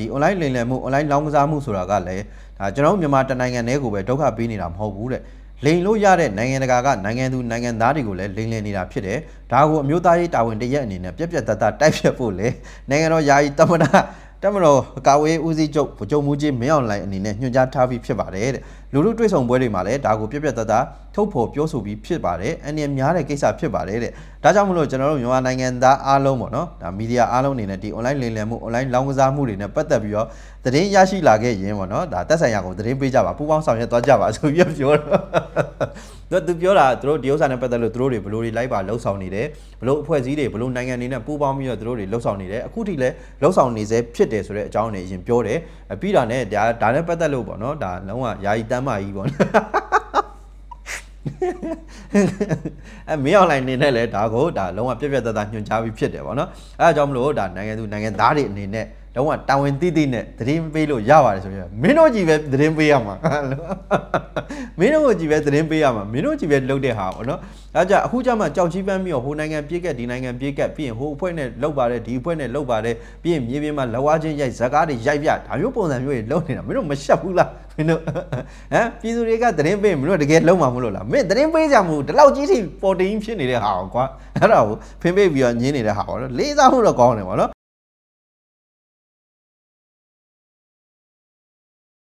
ဒီ online လိမ်လည်မှု online လောင်းကစားမှုဆိုတာကလည်းဒါကျွန်တော်တို့မြန်မာတနိုင်ငံတည်းကိုပဲဒုက္ခပေးနေတာမဟုတ်ဘူးတဲ့လိမ်လို့ရတဲ့နိုင်ငံတကာကနိုင်ငံသူနိုင်ငံသားတွေကိုလည်းလိမ်လည်နေတာဖြစ်တယ်ဒါကိုအမျိုးသားရေးတာဝန်တရက်အနေနဲ့ပြက်ပြက်တတ်တတ်တိုက်ဖြတ်ဖို့လေနိုင်ငံတော်ယာယီတမနာ တမတော်ကာဝေးဦးစီးချုပ်ဗိုလ်ချုပ်မူကြီးမင်းအောင်လှိုင်အနေနဲ့ညွှန်ကြားထားပြီးဖြစ်ပါတယ်တဲ့လူလူတွေ့ဆုံပွဲတွေမှာလည်းဒါကိုပြက်ပြက်တတ်တတ်ထုတ်ဖော်ပြောဆိုပြီးဖြစ်ပါတယ်အန္တရာယ်များတဲ့ကိစ္စဖြစ်ပါတယ်တဲ့ဒါကြောင့်မလို့ကျွန်တော်တို့မြန်မာနိုင်ငံသားအားလုံးပေါ့နော်ဒါမီဒီယာအားလုံးအနေနဲ့ဒီ online လိမ်လည်မှု online လောင်းကစားမှုတွေနဲ့ပတ်သက်ပြီးတော့သတင်းရရှိလာခဲ့ရင်ပေါ့နော်ဒါတက်ဆိုင်ရာကိုသတင်းပေးကြပါပူပေါင်းဆောင်ရွက်သွားကြပါဆိုပြီးတော့ပြောတော့ သူပြောတာသူတို့ဒီဥစ္စာနဲ့ပတ်သက်လို့သူတို့တွေဘလို့တွေလိုက်ပါလှုပ်ဆောင်နေတယ်ဘလို့အဖွဲ့အစည်းတွေဘလို့နိုင်ငံတွေနဲ့ပူးပေါင်းပြီးတော့သူတို့တွေလှုပ်ဆောင်နေတယ်အခုထိလည်းလှုပ်ဆောင်နေစေဖြစ်တယ်ဆိုတဲ့အကြောင်းတွေအရင်ပြောတယ်အပြီးတာနဲ့ဒါဒါနဲ့ပတ်သက်လို့ပေါ့နော်ဒါလုံးဝယာယီတမ်းမာကြီးပေါ့နော်အဲမင်းအွန်လိုင်းနေနဲ့လည်းဒါကိုဒါလုံးဝပြက်ပြက်သားသားညွှန်ကြားပြီးဖြစ်တယ်ပေါ့နော်အဲဒါကြောင့်မလို့ဒါနိုင်ငံသူနိုင်ငံသားတွေအနေနဲ့ လုံးဝတာဝန်သိသိနဲ့သတင်းပေးလို့ရပါတယ်ဆိုပြီးတော့မင်းတို့ကြီးပဲသတင်းပေးရမှာမင်းတို့ကြီးပဲသတင်းပေးရမှာမင်းတို့ကြီးပဲလုပ်တဲ့ဟာပေါ့နော်အဲဒါကြောင့်အခုကျမှကြောက်ချီးပန်းပြီးတော့ဟိုနိုင်ငံပြေးကက်ဒီနိုင်ငံပြေးကက်ပြီးရင်ဟိုအဖွဲ့နဲ့လောက်ပါတယ်ဒီအဖွဲ့နဲ့လောက်ပါတယ်ပြီးရင်မြေပြင်မှာလက်ဝါးချင်းရိုက်ဇက်ကားတွေရိုက်ပြဒါမျိုးပုံစံမျိုးတွေလုပ်နေတာမင်းတို့မရှက်ဘူးလားမင်းတို့ဟမ်ပြည်သူတွေကသတင်းပေးရင်မင်းတို့တကယ်လုံးမှာမလို့လားမင်းသတင်းပေးကြမှာမဟုတ်ဒီလောက်ကြီးထိပေါ်တင်ဖြစ်နေတဲ့ဟာကွာအဲ့ဒါကိုဖင်ပေးပြီးတော့ညင်းနေတဲ့ဟာပေါ့နော်လေးစားမှုတော့ကောင်းတယ်ပေါ့နော်